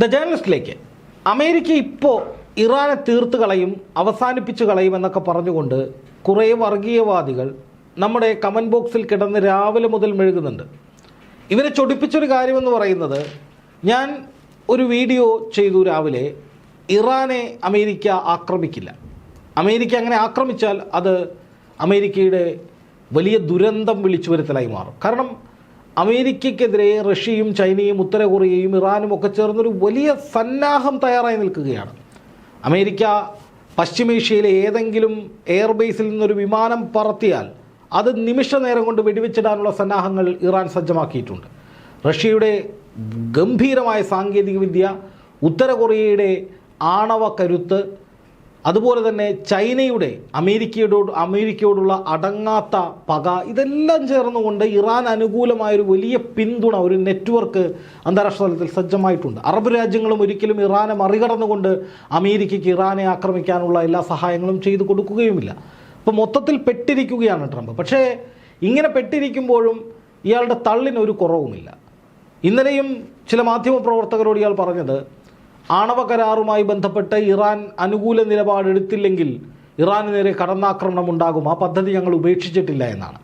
The ജേർണലിസ്റ്റിലേക്ക് America ഇപ്പോൾ ഇറാനെ തീർത്ത് കളയും അവസാനിപ്പിച്ച് കളയും എന്നൊക്കെ പറഞ്ഞുകൊണ്ട് കുറേ വർഗീയവാദികൾ നമ്മുടെ കമന്റ് ബോക്സിൽ കിടന്ന് രാവിലെ മുതൽ മെഴുകുന്നുണ്ട്. ഇവരെ ചൊടിപ്പിച്ചൊരു കാര്യമെന്ന് പറയുന്നത് ഞാൻ ഒരു വീഡിയോ ചെയ്തു രാവിലെ ഇറാനെ അമേരിക്ക ആക്രമിക്കില്ല. അമേരിക്ക അങ്ങനെ ആക്രമിച്ചാൽ അത് അമേരിക്കയുടെ വലിയ ദുരന്തം വിളിച്ചു വരുത്തലായി മാറും. കാരണം അമേരിക്കയ്ക്കെതിരെ റഷ്യയും ചൈനയും ഉത്തര കൊറിയയും ഇറാനും ഒക്കെ ചേർന്നൊരു വലിയ സന്നാഹം തയ്യാറായി നിൽക്കുകയാണ്. അമേരിക്ക പശ്ചിമേഷ്യയിലെ ഏതെങ്കിലും എയർബേസിൽ നിന്നൊരു വിമാനം പറത്തിയാൽ അത് നിമിഷ നേരം കൊണ്ട് വെടിവെച്ചിടാനുള്ള സന്നാഹങ്ങൾ ഇറാൻ സജ്ജമാക്കിയിട്ടുണ്ട്. റഷ്യയുടെ ഗംഭീരമായ സാങ്കേതികവിദ്യ ഉത്തര കൊറിയയുടെ ആണവ കരുത്ത് അതുപോലെ തന്നെ ചൈനയുടെ അമേരിക്കയോട് അമേരിക്കയോടുള്ള അടങ്ങാത്ത പക ഇതെല്ലാം ചേർന്നുകൊണ്ട് ഇറാൻ അനുകൂലമായൊരു വലിയ പിന്തുണ ഒരു നെറ്റ്വർക്ക് അന്താരാഷ്ട്ര തലത്തിൽ സജ്ജമായിട്ടുണ്ട്. അറബ് രാജ്യങ്ങളും ഒരിക്കലും ഇറാനെ മറികടന്നുകൊണ്ട് അമേരിക്കയ്ക്ക് ഇറാനെ ആക്രമിക്കാനുള്ള എല്ലാ സഹായങ്ങളും ചെയ്തു കൊടുക്കുകയുമില്ല. അപ്പോൾ മൊത്തത്തിൽ പെട്ടിരിക്കുകയാണ് ട്രംപ്. പക്ഷേ ഇങ്ങനെ പെട്ടിരിക്കുമ്പോഴും ഇയാളുടെ തള്ളിനൊരു കുറവുമില്ല. ഇന്നലെയും ചില മാധ്യമപ്രവർത്തകരോട് ഇയാൾ പറഞ്ഞത് ആണവ കരാറുമായി ബന്ധപ്പെട്ട് ഇറാൻ അനുകൂല നിലപാടെടുത്തില്ലെങ്കിൽ ഇറാന് നേരെ കടന്നാക്രമണം ഉണ്ടാകും. ആ പദ്ധതി ഞങ്ങൾ ഉപേക്ഷിച്ചിട്ടില്ല എന്നാണ്.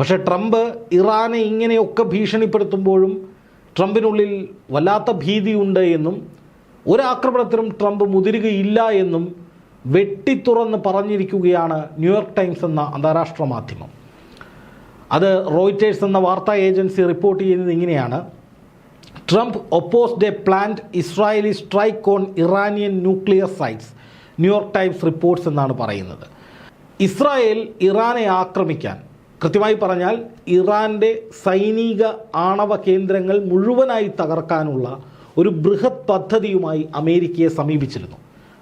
പക്ഷേ ട്രംപ് ഇറാനെ ഇങ്ങനെയൊക്കെ ഭീഷണിപ്പെടുത്തുമ്പോഴും ട്രംപിനുള്ളിൽ വല്ലാത്ത ഭീതിയുണ്ട് എന്നും ഒരാക്രമണത്തിനും ട്രംപ് മുതിരുകയില്ല എന്നും വെട്ടിത്തുറന്ന് പറഞ്ഞിരിക്കുകയാണ് ന്യൂയോർക്ക് ടൈംസ് എന്ന അന്താരാഷ്ട്ര മാധ്യമം. അത് റോയിറ്റേഴ്സ് എന്ന വാർത്താ ഏജൻസി റിപ്പോർട്ട് ചെയ്യുന്നത് ഇങ്ങനെയാണ്. Trump opposed a planned Israeli strike on Iranian nuclear sites New York Times reports എന്നാണ് പറയുന്നത്. ഇസ്രായേൽ ഇറാനെ ആക്രമിക്കാൻ. കൃത്യമായി പറഞ്ഞാൽ ഇറാന്റെ സൈനിക ആണവ കേന്ദ്രങ്ങൾ മുഴുവനായി തകർക്കാനുള്ള ഒരു ബൃഹത് പദ്ധതിയുമായി അമേരിക്കയെ സമീപിച്ചിരുന്നു.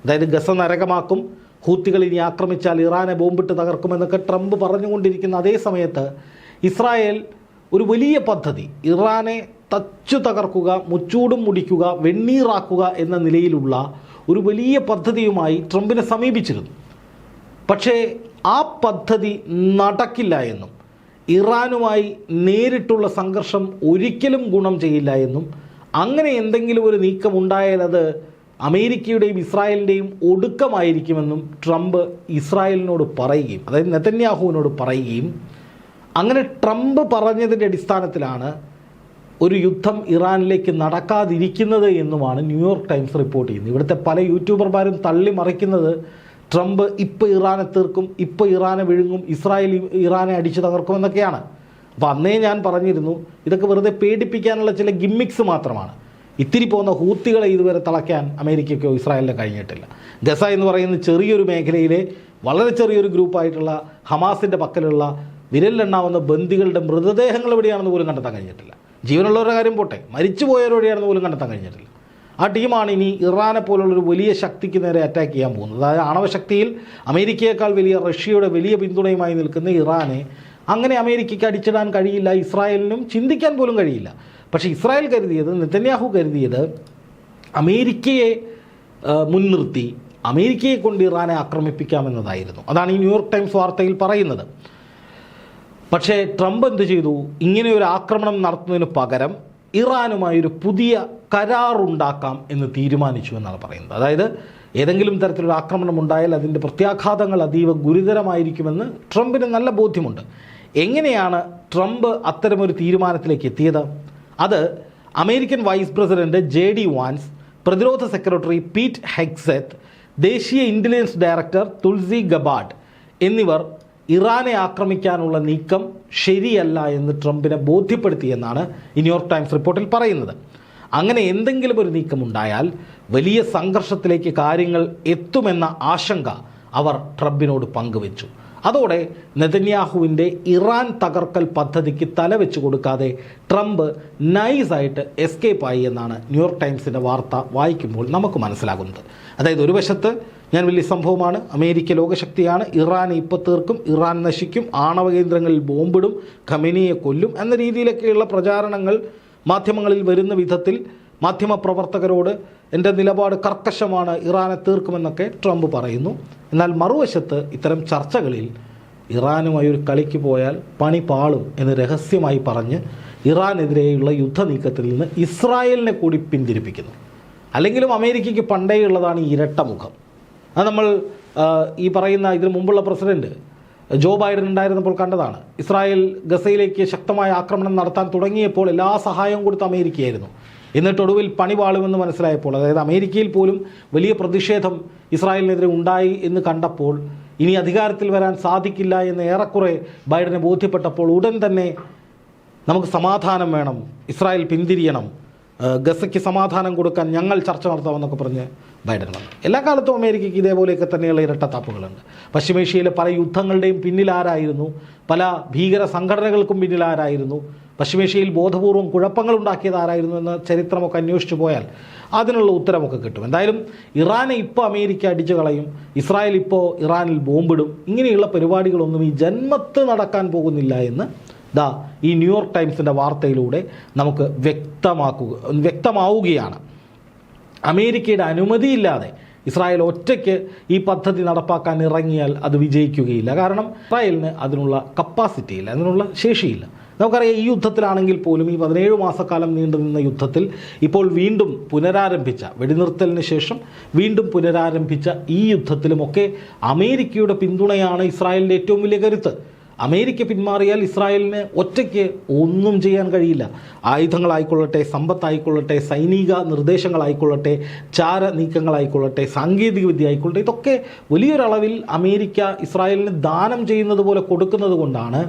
അതായത് ഗസ നരകമാക്കും. ഹൂത്തികൾ ഇനി ആക്രമിച്ചാൽ ഇറാനെ ബോംബിട്ട് തകർക്കുമെന്നൊക്കെ ട്രംപ് പറഞ്ഞുകൊണ്ടിരിക്കുന്ന അതേ സമയത്ത് ഇസ്രായേൽ ഒരു വലിയ പദ്ധതി. ഇറാനെ തച്ചു തകർക്കുക മുച്ചൂടും മുടിക്കുക വെണ്ണീറാക്കുക എന്ന നിലയിലുള്ള ഒരു വലിയ പദ്ധതിയുമായി ട്രംപിനെ സമീപിച്ചിരുന്നു. പക്ഷേ ആ പദ്ധതി നടക്കില്ല എന്നും ഇറാനുമായി നേരിട്ടുള്ള സംഘർഷം ഒരിക്കലും ഗുണം ചെയ്യില്ല എന്നും അങ്ങനെ എന്തെങ്കിലും ഒരു നീക്കം ഉണ്ടായാൽ അത് അമേരിക്കയുടെയും ഇസ്രായേലിന്റെയും ഒടുക്കമായിരിക്കുമെന്നും ട്രംപ് ഇസ്രായേലിനോട് പറയുകയും അതായത് നെതന്യാഹുവിനോട് പറയുകയും അങ്ങനെ ട്രംപ് പറഞ്ഞതിന്റെ അടിസ്ഥാനത്തിലാണ് ഒരു യുദ്ധം ഇറാനിലേക്ക് നടക്കാതിരിക്കുന്നത് എന്നുമാണ് ന്യൂയോർക്ക് ടൈംസ് റിപ്പോർട്ട് ചെയ്യുന്നത്. ഇവിടുത്തെ പല യൂട്യൂബർമാരും തള്ളി മറിക്കുന്നത് ട്രംപ് ഇപ്പോൾ ഇറാനെ തീർക്കും ഇപ്പോൾ ഇറാനെ വിഴുങ്ങും ഇസ്രായേൽ ഇറാനെ അടിച്ചു തകർക്കും എന്നൊക്കെയാണ്. അപ്പോൾ അന്നേ ഞാൻ പറഞ്ഞിരുന്നു ഇതൊക്കെ വെറുതെ പേടിപ്പിക്കാനുള്ള ചില ഗിമ്മിക്സ് മാത്രമാണ്. ഇത്തിരി പോകുന്ന ഹൂത്തികളെ ഇതുവരെ തളയ്ക്കാൻ അമേരിക്കയ്ക്കോ ഇസ്രായേലിനോ കഴിഞ്ഞിട്ടില്ല. ഗസ എന്ന് പറയുന്ന ചെറിയൊരു മേഖലയിലെ വളരെ ചെറിയൊരു ഗ്രൂപ്പായിട്ടുള്ള ഹമാസിന്റെ പക്കലുള്ള വിരലിലെണ്ണാവുന്ന ബന്ദികളുടെ മൃതദേഹങ്ങൾ എവിടെയാണെന്ന് പോലും കണ്ടെത്താൻ കഴിഞ്ഞിട്ടില്ല. ജീവനുള്ളവരുടെ കാര്യം പോട്ടെ മരിച്ചുപോയവരെവിടെയാണെന്ന് പോലും കണ്ടെത്താൻ കഴിഞ്ഞിട്ടില്ല. ആ ടീമാണ് ഇനി ഇറാനെ പോലുള്ളൊരു വലിയ ശക്തിക്ക് നേരെ അറ്റാക്ക് ചെയ്യാൻ പോകുന്നത്. അതായത് ആണവശക്തിയിൽ അമേരിക്കയേക്കാൾ വലിയ റഷ്യയുടെ വലിയ പിന്തുണയുമായി നിൽക്കുന്ന ഇറാനെ അങ്ങനെ അമേരിക്കയ്ക്ക് അടിച്ചിടാൻ കഴിയില്ല ഇസ്രായേലിനും ചിന്തിക്കാൻ പോലും കഴിയില്ല. പക്ഷേ ഇസ്രായേൽ കരുതിയത് നെതന്യാഹു കരുതിയത് അമേരിക്കയെ മുൻനിർത്തി അമേരിക്കയെ കൊണ്ട് ഇറാനെ ആക്രമിപ്പിക്കാമെന്നതായിരുന്നു. അതാണ് ഈ ന്യൂയോർക്ക് ടൈംസ് വാർത്തയിൽ പറയുന്നത്. പക്ഷേ ട്രംപ് എന്ത് ചെയ്തു? ഇങ്ങനെ ഒരു ആക്രമണം നടത്തുന്നതിന് പകരം ഇറാനുമായി ഒരു പുതിയ കരാറുണ്ടാക്കാം എന്ന് തീരുമാനിച്ചു എന്നാണ് പറയുന്നത്. അതായത് ഏതെങ്കിലും തരത്തിലൊരു ആക്രമണം ഉണ്ടായാൽ അതിന്റെ പ്രത്യാഘാതങ്ങൾ അതീവ ഗുരുതരമായിരിക്കുമെന്ന് ട്രംപിന് നല്ല ബോധ്യമുണ്ട്. എങ്ങനെയാണ് ട്രംപ് അത്തരമൊരു തീരുമാനത്തിലേക്ക് എത്തിയത്? അത് American vice president J D Vance പ്രതിരോധ സെക്രട്ടറി പീറ്റ് ഹെക്സെത്ത് ദേശീയ ഇന്റലിജൻസ് ഡയറക്ടർ തുൾസി ഗബാഡ് എന്നിവർ ഇറാനെ ആക്രമിക്കാനുള്ള നീക്കം ശരിയല്ല എന്ന് ട്രംപിനെ ബോധ്യപ്പെടുത്തിയെന്നാണ് ന്യൂയോർക്ക് ടൈംസ് റിപ്പോർട്ടിൽ പറയുന്നത്. അങ്ങനെ എന്തെങ്കിലും ഒരു നീക്കം ഉണ്ടായാൽ വലിയ സംഘർഷത്തിലേക്ക് കാര്യങ്ങൾ എത്തുമെന്ന ആശങ്ക അവർ ട്രംപിനോട് പങ്കുവച്ചു. അതോടെ നെതന്യാഹുവിന്റെ ഇറാൻ തകർക്കൽ പദ്ധതിക്ക് തലവെച്ച് കൊടുക്കാതെ ട്രംപ് നൈസായിട്ട് എസ്കേപ്പായി എന്നാണ് ന്യൂയോർക്ക് ടൈംസിന്റെ വാർത്ത വായിക്കുമ്പോൾ നമുക്ക് മനസ്സിലാകുന്നത്. അതായത് ഒരു വശത്ത് ഞാൻ വലിയ സംഭവമാണ് അമേരിക്ക ലോകശക്തിയാണ് ഇറാൻ ഇപ്പോൾ തീർക്കും ഇറാൻ നശിക്കും ആണവ കേന്ദ്രങ്ങളിൽ ബോംബിടും ഖമിനിയെ കൊല്ലും എന്ന രീതിയിലൊക്കെയുള്ള പ്രചാരണങ്ങൾ മാധ്യമങ്ങളിൽ വരുന്ന വിധത്തിൽ മാധ്യമപ്രവർത്തകരോട് എന്റെ നിലപാട് കർക്കശമാണ് ഇറാനെ തീർക്കുമെന്നൊക്കെ ട്രംപ് പറയുന്നു. എന്നാൽ മറുവശത്ത് ഇത്തരം ചർച്ചകളിൽ ഇറാനുമായി ഒരു കളിക്ക് പോയാൽ പണി പാളും എന്ന് രഹസ്യമായി പറഞ്ഞ് ഇറാനെതിരെയുള്ള യുദ്ധനീക്കത്തിൽ നിന്ന് ഇസ്രായേലിനെ കൂടി പിന്തിരിപ്പിക്കുന്നു. അല്ലെങ്കിലും അമേരിക്കയ്ക്ക് പണ്ടേ ഉള്ളതാണ് ഈ ഇരട്ട മുഖം അത് നമ്മൾ ഈ പറയുന്ന ഇതിനു മുമ്പുള്ള പ്രസിഡന്റ് ജോ ബൈഡൻ ഉണ്ടായിരുന്നപ്പോൾ കണ്ടതാണ്. ഇസ്രായേൽ ഗസയിലേക്ക് ശക്തമായ ആക്രമണം നടത്താൻ തുടങ്ങിയപ്പോൾ എല്ലാ സഹായവും കൊടുത്ത അമേരിക്കയായിരുന്നു. എന്നിട്ട് ഒടുവിൽ പണി പാളുമെന്ന് മനസ്സിലായപ്പോൾ അതായത് അമേരിക്കയിൽ പോലും വലിയ പ്രതിഷേധം ഇസ്രായേലിനെതിരെ ഉണ്ടായി എന്ന് കണ്ടപ്പോൾ ഇനി അധികാരത്തിൽ വരാൻ സാധിക്കില്ല എന്ന് ഏറെക്കുറെ ബൈഡനെ ബോധ്യപ്പെട്ടപ്പോൾ ഉടൻ തന്നെ നമുക്ക് സമാധാനം വേണം ഇസ്രായേൽ പിന്തിരിയണം ഗസയ്ക്ക് സമാധാനം കൊടുക്കാൻ ഞങ്ങൾ ചർച്ച നടത്താമെന്നൊക്കെ പറഞ്ഞ് ബൈഡൻ വന്നു. എല്ലാ കാലത്തും അമേരിക്കയ്ക്ക് ഇതേപോലെയൊക്കെ തന്നെയുള്ള ഇരട്ടത്താപ്പുകളുണ്ട് പശ്ചിമേഷ്യയിലെ പല യുദ്ധങ്ങളുടെയും പിന്നിലാരായിരുന്നു പല ഭീകര സംഘടനകൾക്കും പിന്നിലാരായിരുന്നു പശ്ചിമേഷ്യയിൽ ബോധപൂർവം കുഴപ്പങ്ങൾ ഉണ്ടാക്കിയത് ആരായിരുന്നു എന്ന് ചരിത്രമൊക്കെ അന്വേഷിച്ചു പോയാൽ അതിനുള്ള ഉത്തരമൊക്കെ കിട്ടും. എന്തായാലും ഇറാനെ ഇപ്പോൾ അമേരിക്ക അടിച്ചു കളയും ഇസ്രായേൽ ഇപ്പോൾ ഇറാനിൽ ബോംബിടും ഇങ്ങനെയുള്ള പരിപാടികളൊന്നും ഈ ജന്മത്ത് നടക്കാൻ പോകുന്നില്ല എന്ന് ദാ ഈ ന്യൂയോർക്ക് ടൈംസിന്റെ വാർത്തയിലൂടെ നമുക്ക് വ്യക്തമാക്കുക വ്യക്തമാവുകയാണ്. അമേരിക്കയുടെ അനുമതിയില്ലാതെ ഇസ്രായേൽ ഒറ്റയ്ക്ക് ഈ പദ്ധതി നടപ്പാക്കാൻ ഇറങ്ങിയാൽ അത് വിജയിക്കുകയില്ല. കാരണം ഇസ്രായേലിന് അതിനുള്ള കപ്പാസിറ്റി ഇല്ല അതിനുള്ള ശേഷിയില്ല. നമുക്കറിയാം ഈ യുദ്ധത്തിലാണെങ്കിൽ പോലും ഈ പതിനേഴ് മാസക്കാലം നീണ്ടു നിന്ന യുദ്ധത്തിൽ ഇപ്പോൾ വീണ്ടും പുനരാരംഭിച്ച വെടിനിർത്തലിന് ശേഷം വീണ്ടും പുനരാരംഭിച്ച ഈ യുദ്ധത്തിലുമൊക്കെ അമേരിക്കയുടെ പിന്തുണയാണ് ഇസ്രായേലിന്റെ ഏറ്റവും വലിയ കരുത്ത്. അമേരിക്ക പിന്മാറിയാൽ ഇസ്രായേലിന് ഒറ്റയ്ക്ക് ഒന്നും ചെയ്യാൻ കഴിയില്ല. ആയുധങ്ങളായിക്കൊള്ളട്ടെ സമ്പത്തായിക്കൊള്ളട്ടെ സൈനിക നിർദ്ദേശങ്ങളായിക്കൊള്ളട്ടെ ചാര നീക്കങ്ങളായിക്കൊള്ളട്ടെ സാങ്കേതികവിദ്യ ആയിക്കൊള്ളട്ടെ ഇതൊക്കെ വലിയൊരളവിൽ അമേരിക്ക ഇസ്രായേലിന് ദാനം ചെയ്യുന്നത് പോലെ കൊടുക്കുന്നത് കൊണ്ടാണ്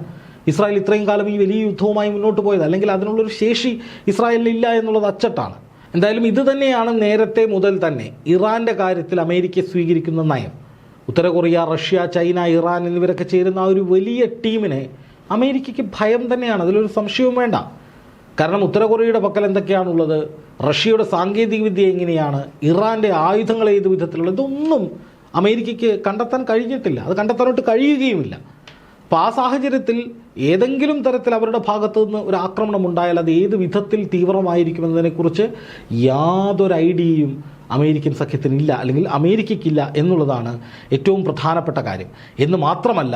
ഇസ്രായേൽ ഇത്രയും കാലം ഈ വലിയ യുദ്ധവുമായി മുന്നോട്ട് പോയത്. അല്ലെങ്കിൽ അതിനുള്ളൊരു ശേഷി ഇസ്രായേലിനില്ല എന്നുള്ളത് അച്ചട്ടാണ്. എന്തായാലും ഇത് തന്നെയാണ് നേരത്തെ മുതൽ തന്നെ ഇറാന്റെ കാര്യത്തിൽ അമേരിക്ക സ്വീകരിക്കുന്ന നയം. ഉത്തര കൊറിയ റഷ്യ ചൈന ഇറാൻ എന്നിവരൊക്കെ ചേരുന്ന ആ ഒരു വലിയ ടീമിനെ അമേരിക്കയ്ക്ക് ഭയം തന്നെയാണ്. അതിലൊരു സംശയവും വേണ്ട. കാരണം ഉത്തര കൊറിയയുടെ പക്കൽ എന്തൊക്കെയാണുള്ളത്? റഷ്യയുടെ സാങ്കേതികവിദ്യ എങ്ങനെയാണ്? ഇറാന്റെ ആയുധങ്ങൾ ഏത് വിധത്തിലുള്ള ഇതൊന്നും അമേരിക്കയ്ക്ക് കണ്ടെത്താൻ കഴിഞ്ഞിട്ടില്ല. അത് കണ്ടെത്താനോട്ട് കഴിയുകയുമില്ല. അപ്പോൾ ആ സാഹചര്യത്തിൽ ഏതെങ്കിലും തരത്തിൽ അവരുടെ ഭാഗത്തു നിന്ന് ഒരു ആക്രമണം ഉണ്ടായാൽ അത് ഏത് വിധത്തിൽ തീവ്രമായിരിക്കുമെന്നതിനെക്കുറിച്ച് യാതൊരു ഐഡിയയും അമേരിക്കൻ സഖ്യത്തിനില്ല അല്ലെങ്കിൽ അമേരിക്കയ്ക്കില്ല എന്നുള്ളതാണ് ഏറ്റവും പ്രധാനപ്പെട്ട കാര്യം. എന്ന് മാത്രമല്ല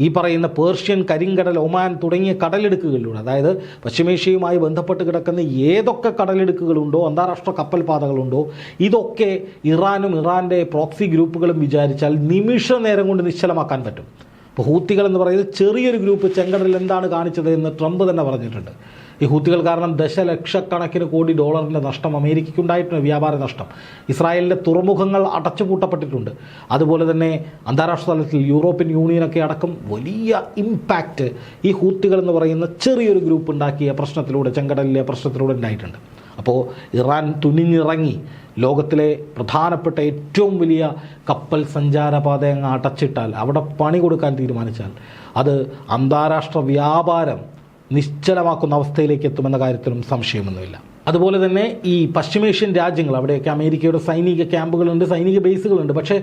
ഈ പറയുന്ന പേർഷ്യൻ കരിങ്കടൽ ഒമാൻ തുടങ്ങിയ കടലെടുക്കുകളിലൂടെ അതായത് പശ്ചിമേഷ്യയുമായി ബന്ധപ്പെട്ട് കിടക്കുന്ന ഏതൊക്കെ കടലെടുക്കുകളുണ്ടോ അന്താരാഷ്ട്ര കപ്പൽപാതകളുണ്ടോ ഇതൊക്കെ ഇറാനും ഇറാന്റെ പ്രോക്സി ഗ്രൂപ്പുകളും വിചാരിച്ചാൽ നിമിഷ നേരം കൊണ്ട് നിശ്ചലമാക്കാൻ പറ്റും. ഇപ്പോൾ ഹൂത്തികൾ എന്ന് പറയുന്നത് ചെറിയൊരു ഗ്രൂപ്പ് ചെങ്കടലിൽ എന്താണ് കാണിച്ചത് എന്ന് ട്രംപ് തന്നെ പറഞ്ഞിട്ടുണ്ട്. ഈ ഹൂത്തികൾ കാരണം ദശലക്ഷക്കണക്കിന് കോടി ഡോളറിന്റെ നഷ്ടം അമേരിക്കയ്ക്കുണ്ടായിട്ടുണ്ട് വ്യാപാര നഷ്ടം. ഇസ്രായേലിന്റെ തുറമുഖങ്ങൾ അടച്ചുപൂട്ടപ്പെട്ടിട്ടുണ്ട്. അതുപോലെ തന്നെ അന്താരാഷ്ട്ര തലത്തിൽ യൂറോപ്യൻ യൂണിയനൊക്കെ അടക്കം വലിയ ഇമ്പാക്റ്റ് ഈ ഹൂത്തികൾ എന്ന് പറയുന്ന ചെറിയൊരു ഗ്രൂപ്പ് ഉണ്ടാക്കിയ പ്രശ്നത്തിലൂടെ ചെങ്കടലിലെ പ്രശ്നത്തിലൂടെ ഉണ്ടായിട്ടുണ്ട്. അപ്പോൾ ഇറാൻ തുനിഞ്ഞിറങ്ങി. ലോകത്തിലെ പ്രധാനപ്പെട്ട ഏറ്റവും വലിയ കപ്പൽ സഞ്ചാരപാത അങ്ങ് അടച്ചിട്ടാൽ അവിടെ പണി കൊടുക്കാൻ തീരുമാനിച്ചാൽ അത് അന്താരാഷ്ട്ര വ്യാപാരം നിശ്ചലമാക്കുന്ന അവസ്ഥയിലേക്ക് എത്തുമെന്ന കാര്യത്തിലും സംശയമൊന്നുമില്ല. അതുപോലെ തന്നെ ഈ പശ്ചിമേഷ്യൻ രാജ്യങ്ങൾ അവിടെയൊക്കെ അമേരിക്കയുടെ സൈനിക ക്യാമ്പുകളുണ്ട് സൈനിക ബേസുകളുണ്ട്. പക്ഷേ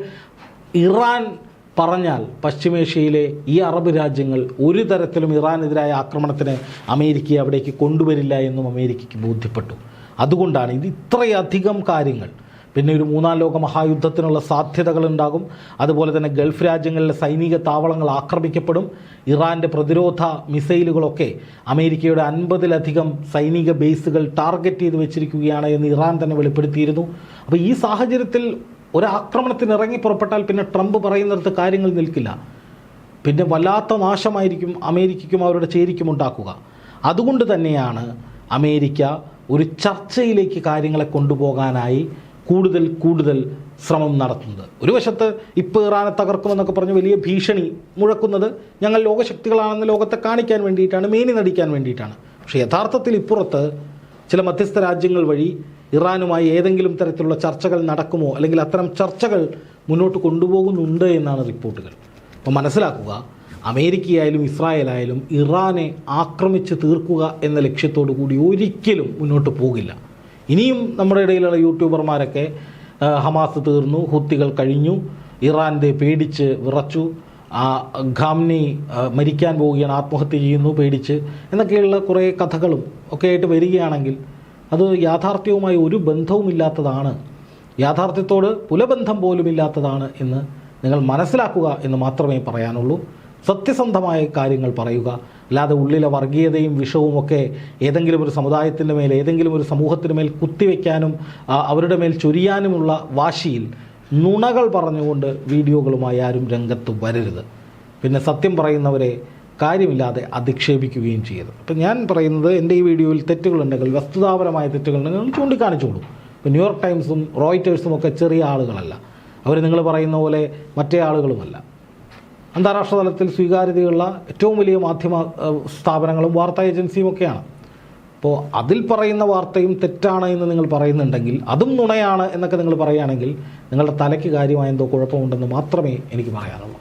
ഇറാൻ പറഞ്ഞാൽ പശ്ചിമേഷ്യയിലെ ഈ അറബ് രാജ്യങ്ങൾ ഒരു തരത്തിലും ഇറാനെതിരായ ആക്രമണത്തിന് അമേരിക്കയെ അവിടേക്ക് കൊണ്ടുവരില്ല എന്നും അമേരിക്കയ്ക്ക് ബോധ്യപ്പെട്ടു. അതുകൊണ്ടാണ് ഇത് ഇത്രയധികം കാര്യങ്ങൾ. പിന്നെ ഒരു മൂന്നാം ലോക മഹായുദ്ധത്തിനുള്ള സാധ്യതകൾ ഉണ്ടാകും അതുപോലെ തന്നെ ഗൾഫ് രാജ്യങ്ങളിലെ സൈനിക താവളങ്ങൾ ആക്രമിക്കപ്പെടും. ഇറാന്റെ പ്രതിരോധ മിസൈലുകളൊക്കെ അമേരിക്കയുടെ അൻപതിലധികം സൈനിക ബേസുകൾ ടാർഗറ്റ് ചെയ്ത് വെച്ചിരിക്കുകയാണ് എന്ന് ഇറാൻ തന്നെ വെളിപ്പെടുത്തിയിരുന്നു. അപ്പോൾ ഈ സാഹചര്യത്തിൽ ഒരാക്രമണത്തിന് ഇറങ്ങി പുറപ്പെട്ടാൽ പിന്നെ ട്രംപ് പറയുന്നിടത്ത് കാര്യങ്ങൾ നിൽക്കില്ല. പിന്നെ വല്ലാത്ത നാശമായിരിക്കും അമേരിക്കയ്ക്കും അവരുടെ ചേരിക്കും ഉണ്ടാക്കുക. അതുകൊണ്ട് തന്നെയാണ് അമേരിക്ക ഒരു ചർച്ചയിലേക്ക് കാര്യങ്ങളെ കൊണ്ടുപോകാനായി കൂടുതൽ കൂടുതൽ ശ്രമം നടത്തുന്നത്. ഒരു വശത്ത് ഇപ്പോൾ ഇറാനെ തകർക്കുമെന്നൊക്കെ പറഞ്ഞ് വലിയ ഭീഷണി മുഴക്കുന്നത് ഞങ്ങൾ ലോകശക്തികളാണെന്ന് ലോകത്തെ കാണിക്കാൻ വേണ്ടിയിട്ടാണ് മേനി നടിക്കാൻ വേണ്ടിയിട്ടാണ്. പക്ഷേ യഥാർത്ഥത്തിൽ ഇപ്പുറത്ത് ചില മധ്യസ്ഥ രാജ്യങ്ങൾ വഴി ഇറാനുമായി ഏതെങ്കിലും തരത്തിലുള്ള ചർച്ചകൾ നടക്കുമോ? അല്ലെങ്കിൽ അത്തരം ചർച്ചകൾ മുന്നോട്ട് കൊണ്ടുപോകുന്നുണ്ട് എന്നാണ് റിപ്പോർട്ടുകൾ. അപ്പോൾ മനസ്സിലാക്കുക അമേരിക്കയായാലും ഇസ്രായേലായാലും ഇറാനെ ആക്രമിച്ച് തീർക്കുക എന്ന ലക്ഷ്യത്തോടു കൂടി ഒരിക്കലും മുന്നോട്ട് പോകില്ല. ഇനിയും നമ്മുടെ ഇടയിലുള്ള യൂട്യൂബർമാരൊക്കെ ഹമാസ് തീർന്നു ഹുത്തികൾ കഴിഞ്ഞു ഇറാന്റെ പേടിച്ച് വിറച്ചു ആ ഖാംനി മരിക്കാൻ പോവുകയാണ് ആത്മഹത്യ ചെയ്യുന്നു പേടിച്ച് എന്നൊക്കെയുള്ള കുറേ കഥകളും ഒക്കെ ആയിട്ട് വരികയാണെങ്കിൽ അത് യാഥാർത്ഥ്യവുമായി ഒരു ബന്ധവുമില്ലാത്തതാണ്. യാഥാർത്ഥ്യത്തോട് പുലബന്ധം പോലുമില്ലാത്തതാണ് എന്ന് നിങ്ങൾ മനസ്സിലാക്കുക എന്ന് മാത്രമേ പറയാനുള്ളൂ. സത്യസന്ധമായ കാര്യങ്ങൾ പറയുക. അല്ലാതെ ഉള്ളിലെ വർഗീയതയും വിഷവും ഒക്കെ ഏതെങ്കിലും ഒരു സമുദായത്തിന്റെ മേൽ ഏതെങ്കിലും ഒരു സമൂഹത്തിന് മേൽ കുത്തിവെക്കാനും അവരുടെ മേൽ ചൊരിയാനുമുള്ള വാശിയിൽ നുണകൾ പറഞ്ഞുകൊണ്ട് വീഡിയോകളുമായി ആരും രംഗത്ത് വരരുത്. പിന്നെ സത്യം പറയുന്നവരെ കാര്യമില്ലാതെ അധിക്ഷേപിക്കുകയും ചെയ്യരുത്. അപ്പം ഞാൻ പറയുന്നത് എന്റെ ഈ വീഡിയോയിൽ തെറ്റുകളുണ്ടെങ്കിൽ വസ്തുതാപരമായ തെറ്റുകളുണ്ടെങ്കിൽ ചൂണ്ടിക്കാണിച്ചോളൂ ഇപ്പം ന്യൂയോർക്ക് ടൈംസും റോയിറ്റേഴ്സും ഒക്കെ ചെറിയ ആളുകളല്ല. അവർ നിങ്ങൾ പറയുന്ന പോലെ മറ്റേ ആളുകളുമല്ല. അന്താരാഷ്ട്ര തലത്തിൽ സ്വീകാര്യതയുള്ള ഏറ്റവും വലിയ മാധ്യമ സ്ഥാപനങ്ങളും വാർത്താ ഏജൻസിയും ഒക്കെയാണ്. അപ്പോൾ അതിൽ പറയുന്ന വാർത്തയും തെറ്റാണ് എന്ന് നിങ്ങൾ പറയുന്നുണ്ടെങ്കിൽ അതും നുണയാണ് എന്നൊക്കെ നിങ്ങൾ പറയുകയാണെങ്കിൽ നിങ്ങളുടെ തലയ്ക്ക് കാര്യമായ എന്തോ കുഴപ്പമുണ്ടെന്ന് മാത്രമേ എനിക്ക് പറയാനുള്ളൂ.